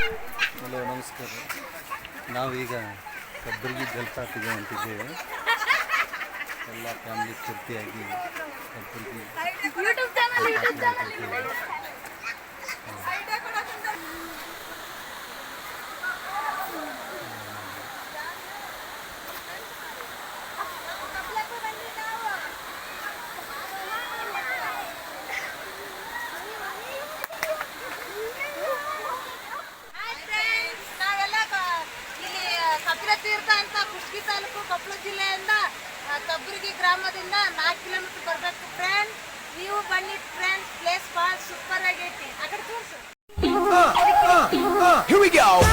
Hello ನಮಸ್ಕಾರ. ನಾವೀಗ ಕಬ್ಬರಿಗೆ ಜಲಪಾತಿಗೆ ಅಂತಿದ್ದೇವೆ ಎಲ್ಲ ಫ್ಯಾಮಿಲಿ ಪೂರ್ತಿಯಾಗಿ ಕಬ್ಬರ್ಗಿ ತೀರ್ಥ ಅಂತ ಕುಷ್ಟಗಿ ತಾಲೂಕು ಕೊಪ್ಪಳ ಜಿಲ್ಲೆಯಿಂದ ಆ, ಕಬ್ಬುರ್ಗಿ ಗ್ರಾಮದಿಂದ ನಾಲ್ಕು ಕಿಲೋಮೀಟರ್ ಬರಬೇಕು ಫ್ರೆಂಡ್ ನೀವು ಬನ್ನಿ ಫ್ರೆಂಡ್ ಪ್ಲೇಸ್ ಭಾಳ ಸೂಪರ್ ಆಗೈತಿ ಆ ಕಡೆ ತೋರಿಸು Here we go.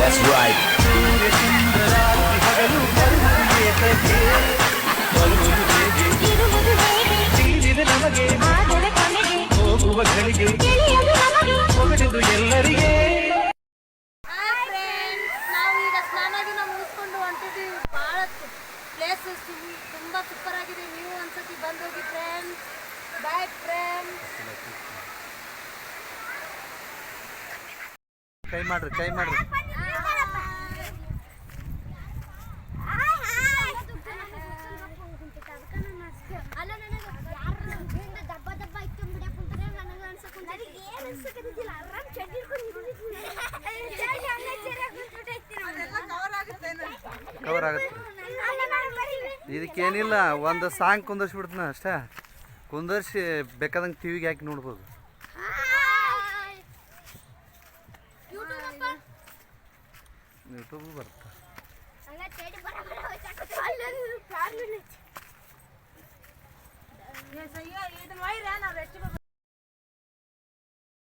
That's right. ನಾವು ಈಗ ಸ್ನಾನ ಗಿನ ಮುಗಿಸ್ಕೊಂಡು ಹೊಂಟಿದ್ದೀವಿ. ಭಾಳ ಪ್ಲೇಸ್ ತುಂಬ ಸೂಪರ್ ಆಗಿದೆ. ನೀವು ಒಂದ್ಸತಿ ಬಂದು ಹೋಗಿ ಫ್ರೆಂಡ್ಸ್ ಬಾಯ್ ಫ್ರೆಂಡ್ಸ್ ಅನ್ಸಕತ್ತಿಲ್ಲ ಮಾಡ್ರಿ ಟ್ರೈ ಮಾಡ್ರಿ. ಕವರ್ ಆಗುತ್ತೆ. ಇದಕ್ಕೇನಿಲ್ಲ, ಒಂದು ಸಾಂಗ್ ಕುಂದರ್ಸಿ ಬಿಡ್ತಾನ ಅಷ್ಟೇ. ಕುಂದರ್ಸಿ ಬೇಕಾದಂಗೆ ಟಿವಿಗೆ ಹಾಕಿ ನೋಡ್ಬೋದು. ಯೂಟ್ಯೂಬ್ ಬರುತ್ತೆ ಇದನ್ನ ಒಯ್ರ ನಾವು ರೆಸ್ಟ್